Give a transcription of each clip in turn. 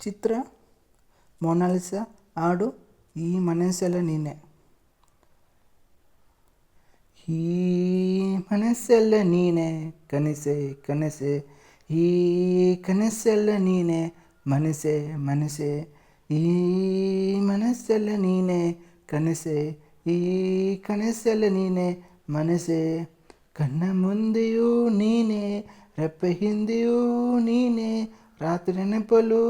ಚಿತ್ರ Mona Lisa ಹಾಡು, ಈ ಮನಸ್ಸೆಲ್ಲ ನೀನೆ. ಈ ಮನಸ್ಸೆಲ್ಲ ನೀನೆ, ಕನಸೆ ಕನಸೆ. ಈ ಕನಸೆಲ್ಲ ನೀನೆ, ಮನಸೆ ಮನಸೆ. ಈ ಮನಸ್ಸೆಲ್ಲ ನೀನೆ, ಕನಸೆ. ಈ ಕನಸೆಲ್ಲ ನೀನೆ, ಮನಸೆ. ಕಣ್ಣ ಮುಂದೆಯೂ ನೀನೆ, ರೆಪ್ಪ ಹಿಂದೆಯೂ ನೀನೆ. ರಾತ್ರಿ ನೆನಪಲು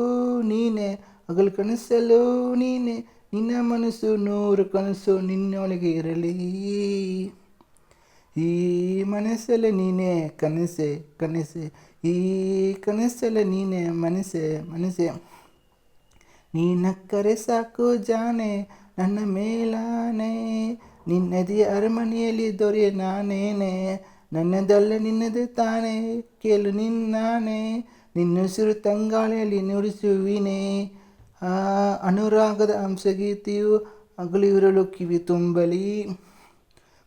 ನೀನೆ, ಹಗಲು ಕನಸಲು ನೀನೆ, ನಿನ್ನ ಮನಸ್ಸು ನೂರು ಕನಸು ನಿನ್ನೊಳಗೆ ಇರಲಿ. ಈ ಮನಸ್ಸಲ್ಲೇ ನೀನೆ, ಕನಸೆ ಕನಸೆ. ಈ ಕನಸಲ್ಲೇ ನೀನೆ ಮನಸ್ಸೆ ಮನಸ್ಸೆ ನೀನ ಕರೆ ಸಾಕು ಜಾನೆ, ನನ್ನ ಮೇಲಾನೆ. ನಿನ್ನದಿ ಅರಮನೆಯಲ್ಲಿ ದೊರೆ ನಾನೇನೆ, ನನ್ನದಲ್ಲ ನಿನ್ನದೇ ತಾನೇ, ಕೇಳು ನಿನ್ನಾನೆ. ನಿನ್ನುಸಿರು ತಂಗಾಳಿಯಲ್ಲಿ ನುಡಿಸುವಿನೇ ಆ ಅನುರಾಗದ ಅಂಶಗೀತೆಯು ಹಗಲಿರುಳು ಕಿವಿ ತುಂಬಲಿ.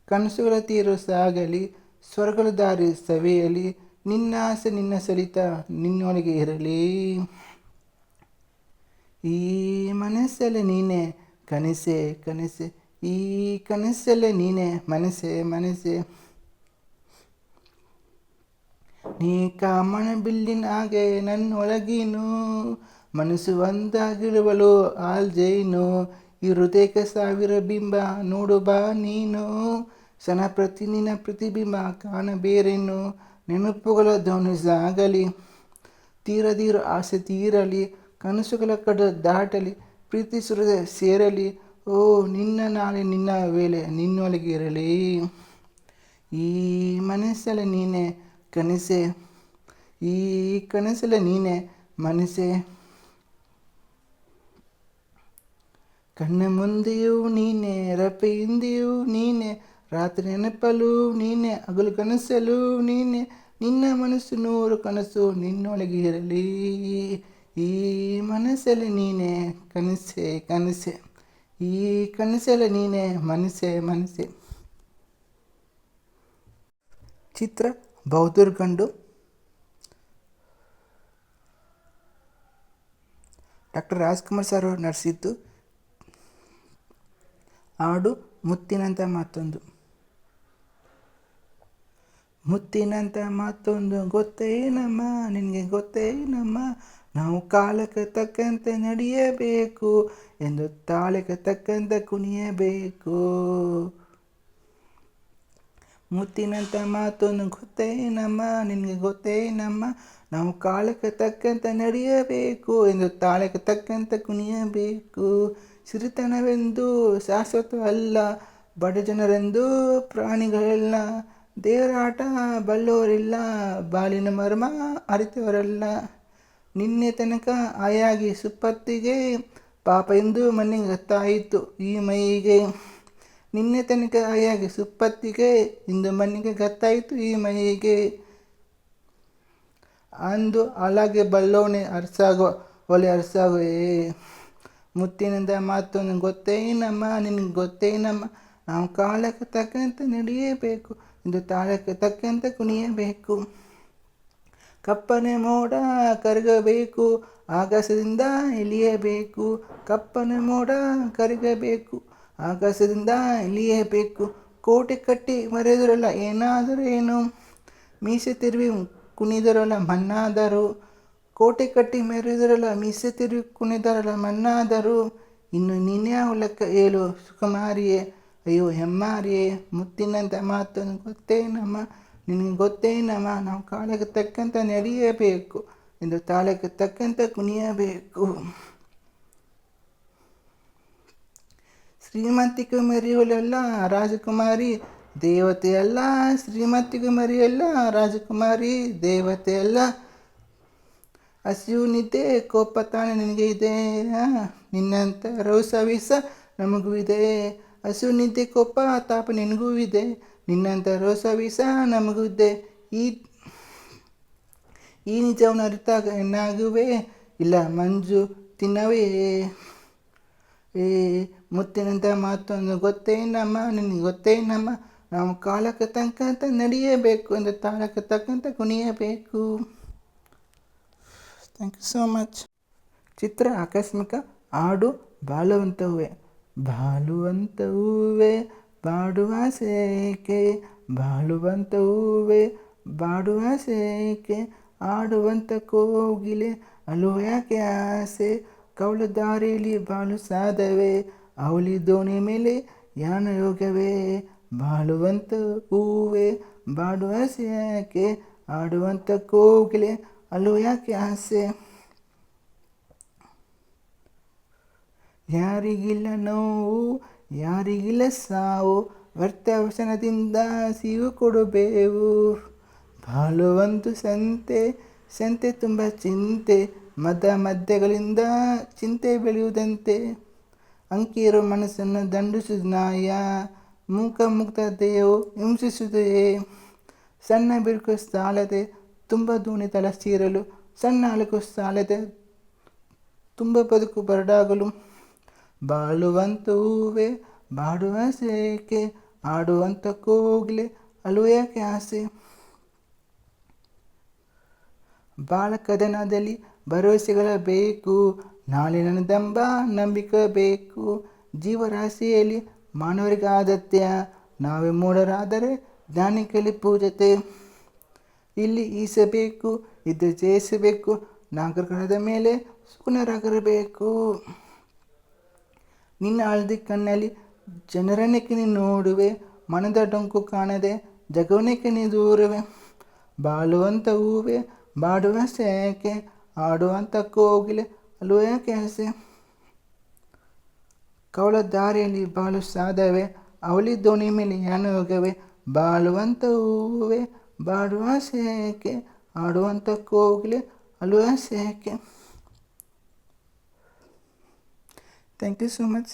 ಕನಸುಗಳ ತೀರು ಸಾಗಲಿ ಸ್ವರ್ಗದ ದಾರಿ ಸವೆಯಲಿ. ನಿನ್ನ ಆಸೆ ನಿನ್ನ ಸಲಿತ ನಿನ್ನೊಳಗೆ ಇರಲಿ. ಈ ಮನಸ್ಸಲ್ಲಿ ನೀನೆ ಕನಸೆ ಕನಸೆ. ಈ ಕನಸಲ್ಲೇ ನೀನೆ ಮನಸ್ಸೆ ಮನಸ್ಸೆ ನೀ ಕಾಮಣ ಬಿಲ್ಲಿನ ಹಾಗೆ ನನ್ನೊಳಗೀನು. ಮನಸ್ಸು ಒಂದಾಗಿರುವಳು, ಆಲ್ ಜೈನು. ಈ ಹೃದಯಕ್ಕೆ ಸಾವಿರ ಬಿಂಬ ನೋಡು ಬಾ ನೀನು. ಸನ ಪ್ರತಿ ನಿನ್ನ ಪ್ರತಿಬಿಂಬ ಕಾಣಬೇರೇನು ನೆನಪುಗಳ ಧ್ವನಿಸಾಗಲಿ ತೀರದಿರು ಆಸೆ ತೀರಲಿ. ಕನಸುಗಳ ಕಡ ದಾಟಲಿ, ಪ್ರೀತಿ ಸುರದ ಸೇರಲಿ. ಓ, ನಿನ್ನ ನಾಳೆ ನಿನ್ನ ವೇಳೆ ನಿನ್ನೊಳಗಿರಲಿ. ಈ ಮನಸ್ಸಲ್ಲಿ ನೀನೆ ಕನಸೆ, ಈ ಕನಸಲ್ಲ ನೀನೆ, ಮನಸೆ. ಕಣ್ಣ ಮುಂದೆಯೂ ನೀನೆ ರಪೆ ಹಿಂದೆಯೂ ನೀನೆ, ರಾತ್ರಿ ನೆನಪಲು ನೀನೆ, ಹಗಲು ಕನಸಲು ನೀನೆ, ನಿನ್ನ ಮನಸ್ಸು ನೂರು ಕನಸು ನಿನ್ನೊಳಗೆ ಇರಲಿ. ಈ ಮನಸ್ಸಲ್ಲಿ ನೀನೆ, ಕನಸೆ ಕನಸೆ. ಈ ಕನಸಲ್ಲ ನೀನೆ, ಮನಸೆ ಮನಸೆ. ಚಿತ್ರ ಬೌದ್ಧರ್ ಕಂಡು ಡಾಕ್ಟರ್ ರಾಜ್ಕುಮಾರ್ ಸರ್ ಅವರು ನಡೆಸಿದ್ದು ಹಾಡು ಮುತ್ತಿನಂತ ಮತ್ತೊಂದು ಮುತ್ತಿನಂತ ಮತ್ತೊಂದು ಗೊತ್ತೇನಮ್ಮ ನಿನಗೆ ಗೊತ್ತೇನಮ್ಮ ನಾವು ಕಾಲಕ್ಕೆ ತಕ್ಕಂತೆ ನಡೆಯಬೇಕು ಎಂದು ತಾಳಕ್ಕೆ ತಕ್ಕಂತೆ ಕುಣಿಯಬೇಕು ಮುತ್ತಿನಂತ ಮಾತೊಂದು ಗೊತ್ತೇನಮ್ಮ ನಿನಗೆ ಗೊತ್ತೇನಮ್ಮ ನಾವು ಕಾಳಕ್ಕೆ ತಕ್ಕಂತೆ ನಡೆಯಬೇಕು ಎಂದು ತಾಳಕ್ಕೆ ತಕ್ಕಂತೆ ಕುಣಿಯಬೇಕು. ಸಿರಿತನವೆಂದು ಶಾಶ್ವತವಲ್ಲ, ಬಡ ಜನರೆಂದು ಪ್ರಾಣಿಗಳೆಲ್ಲ. ದೇವರಾಟ ಬಲ್ಲವರಿಲ್ಲ ಬಾಲಿನ ಮರ್ಮ ಅರಿತವರಲ್ಲ. ನಿನ್ನೆ ತನಕ ಆಯಾಗಿ ಸುಪ್ಪತ್ತಿಗೆ ಪಾಪ ಎಂದು ಮನೆಗೆ ಗೊತ್ತಾಯಿತು ಈ ಮೈಗೆ. ನಿನ್ನೆ ತನಕ ಆಯಾಗಿ ಸುಪ್ಪತ್ತಿಗೆ, ಇಂದು ಮನೆಗೆ ಗೊತ್ತಾಯಿತು, ಈ ಮೈಗೆ ಅಂದು ಅಲಾಗೆ ಬಲ್ಲೋಣೆ ಅರಸಾಗೋ, ಒಲೆ ಅರಸಾಗುವೆ. ಮುತ್ತಿನಿಂದ ಮಾತೊಂದು ಗೊತ್ತೇನಮ್ಮ ನಿನಗೆ ಗೊತ್ತೇನಮ್ಮ ನಾವು ಕಾಲಕ್ಕೆ ತಕ್ಕಂತೆ ನಡೆಯಬೇಕು, ಇಂದು ತಾಳಕ್ಕೆ ತಕ್ಕಂತೆ ಕುಣಿಯಬೇಕು. ಕಪ್ಪನೆ ಮೋಡ ಕರಗಬೇಕು, ಆಕಾಶದಿಂದ ಇಳಿಯಬೇಕು. ಕಪ್ಪನೆ ಮೋಡ ಕರಗಬೇಕು ಆಕಾಶದಿಂದ ಇಳಿಯಬೇಕು ಕೋಟೆ ಕಟ್ಟಿ ಮರೆದರಲ್ಲ ಏನಾದರೂ ಏನು? ಮೀಸೆ ತಿರುವಿ ಕುಣಿದರಲ್ಲ ಮಣ್ಣಾದರು ಕೋಟೆ ಕಟ್ಟಿ ಮೆರೆದರಲ್ಲ ಮೀಸೆ ತಿರುವಿ ಕುಣಿದರಲ್ಲ ಮಣ್ಣಾದರು ಇನ್ನು ನೀನೇ ಲೆಕ್ಕ ಹೇಳು ಸುಕುಮಾರಿಯೇ, ಅಯ್ಯೋ ಹೆಮ್ಮಾರಿಯೇ, ಮುತ್ತಿನಂತ ಮಾತನ್ನು ಗೊತ್ತೇನಮ್ಮ ನಿನಗೆ ಗೊತ್ತೇನಮ್ಮ ನಾವು ಕಾಲಕ್ಕೆ ತಕ್ಕಂತ ನಡೆಯಬೇಕು ಎಂದು ತಾಳಕ್ಕೆ ತಕ್ಕಂತ ಕುಣಿಯಬೇಕು. ಶ್ರೀಮಂತಿಕೆ ಮರೆಯುವಳೆಲ್ಲ ರಾಜಕುಮಾರಿ, ದೇವತೆಯಲ್ಲ ಶ್ರೀಮತಿ ಕುಮಾರಿಯಲ್ಲ ರಾಜಕುಮಾರಿ, ದೇವತೆಯಲ್ಲ. ಹಸಿವು ನಿದ್ದೆ ಕೋಪ ತಾನೆ ನಿನಗೆ ಇದೆ ನಿನ್ನಂಥ ರೌಸವಿಸ ನಮಗೂ ಇದೆ. ನಿದ್ದೆ ಕೋಪ ತಾಪ ನಿನಗೂ ಇದೆ ನಿನ್ನಂಥ ರೋಸವಿಸ ನಮಗೂ ಇದೆ. ಈ ಈ ನಿಜವನ್ನು ಅರಿತಾಗ ಏನಾಗುವೆ? ಇಲ್ಲ, ಮಂಜು ತಿನ್ನವೇ? ಏ ಮುತ್ತಿನಂಥ ಮಾತೊಂದು ಗೊತ್ತೇನಮ್ಮ ನಿನಗೆ ಗೊತ್ತೇನಮ್ಮ ನಾವು ಕಾಲಕ್ಕೆ ತಕ್ಕಂತ ನಡೆಯಬೇಕು ಅಂದರೆ ತಾಳಕ್ಕೆ ತಕ್ಕಂತ ಕುಣಿಯಬೇಕು. ಥ್ಯಾಂಕ್ ಯು ಸೋ ಮಚ್ ಚಿತ್ರ ಆಕಸ್ಮಿಕ ಹಾಡು ಬಾಳುವಂತ ಹೂವೆ ಬಾಡುವ ಸೇಕೆ. ಬಾಳುವಂತ ಹೂವೆ ಬಾಡುವ ಸೇಕೆ. ಆಡುವಂಥ ಕೋಗಿಲೆ ಅಲುವ ಯಾಕೆ ಆಸೆ. ಕವಳ ದಾರಿಲಿ ಬಾಳು ಸಾಧವೆ ಅವಳಿ ದೋಣಿ ಮೇಲೆ ಯಾನ ಯೋಗವೇ ಬಾಳುವಂತ ಹೂವೆ ಬಾಡುವ ಯಾಕೆ ಆಡುವಂಥ ಕೋಗಿಲೆ ಅಲ್ಲೂ ಯಾಕೆ ಆಸೆ. ಯಾರಿಗಿಲ್ಲ ನೋವು, ಯಾರಿಗಿಲ್ಲ ಸಾವು, ವ್ಯರ್ಥ ಸೀವು ಸಿವು ಕೊಡಬೇವು. ಬಾಳುವಂತು ಸಂತೆ ಸಂತೆ ತುಂಬ ಚಿಂತೆ ಮದ ಮಧ್ಯಗಳಿಂದ ಚಿಂತೆ ಬೆಳೆಯುವುದಂತೆ. ಅಂಕಿರು ಮನಸ್ಸನ್ನು ದಂಡಿಸುವುದು ನಾಯ ಮೂಕ ಮುಕ್ತತೆಯು ಹಿಂಸಿಸುವುದೆಯೇ ಸಣ್ಣ ಬಿರುಕು ಸಾಲದೆ ತುಂಬ ದೋಣಿ ತಲ ಸೀರಲು, ಸಣ್ಣ ಅಳಕು ಸಾಲದೆ ತುಂಬ ಬದುಕು ಬರಡಾಗಲು. ಬಾಳುವಂತ ಹೂವೆ, ಬಾಡುವ ಸೇಕೆ, ಆಡುವಂತ ಕೋಗ್ಲೆ, ಅಳುವ ಯಾಕೆ ಆಸೆ? ಬಾಳ ಕದನದಲ್ಲಿ ಭರವಸೆಗಳ ಬೇಕು ನಾಳೆ ನನ್ನದಂಬ ನಂಬಿಕೆ ಬೇಕು. ಜೀವರಾಶಿಯಲ್ಲಿ ಮಾನವರಿಗೆ ಆದತ್ಯ ನಾವೇ ಮೂಢರಾದರೆ ಜ್ಞಾನಿಕಲಿ ಪೂಜತೆ. ಇಲ್ಲಿ ಈಸಬೇಕು ಇದ್ದು ಜಯಿಸಬೇಕು ನಾಗರಿಕದ ಮೇಲೆ ಸುಗುಣರಾಗಿರಬೇಕು. ನಿನ್ನ ಹಳದಿ ಕಣ್ಣಲ್ಲಿ ಜನರನ್ನೇಕೆ ನೀನು ನೋಡುವೆ? ಮನದ ಡೊಂಕು ಕಾಣದೆ ಜಗವನೇಕೆ ನೀ ದೂರುವೆ? ಬಾಳುವಂತ ಹೂವೆ ಬಾಡುವ ಸೇಕೆ ಆಡುವಂತ ಕೋಗಿಲೆ ಅಲ್ಲೂ ಯಾಕೆ ಆಸೆ ಕವಳ ದಾರಿಯಲ್ಲಿ ಬಾಳು ಸಾಧವೆ ಅವಳಿ ದೋಣಿ ಮೇಲೆ ಯಾನ ಹೋಗವೆ? ಬಾಳುವಂತ ಹೂವೆ ಬಾಡುವ ಸೇಕೆ ಆಡುವಂತ ಕೋಗಿಲೆ ಅಲ್ಲುವ ಸೇಕೆ ಥ್ಯಾಂಕ್ ಯು ಸೋ ಮಚ್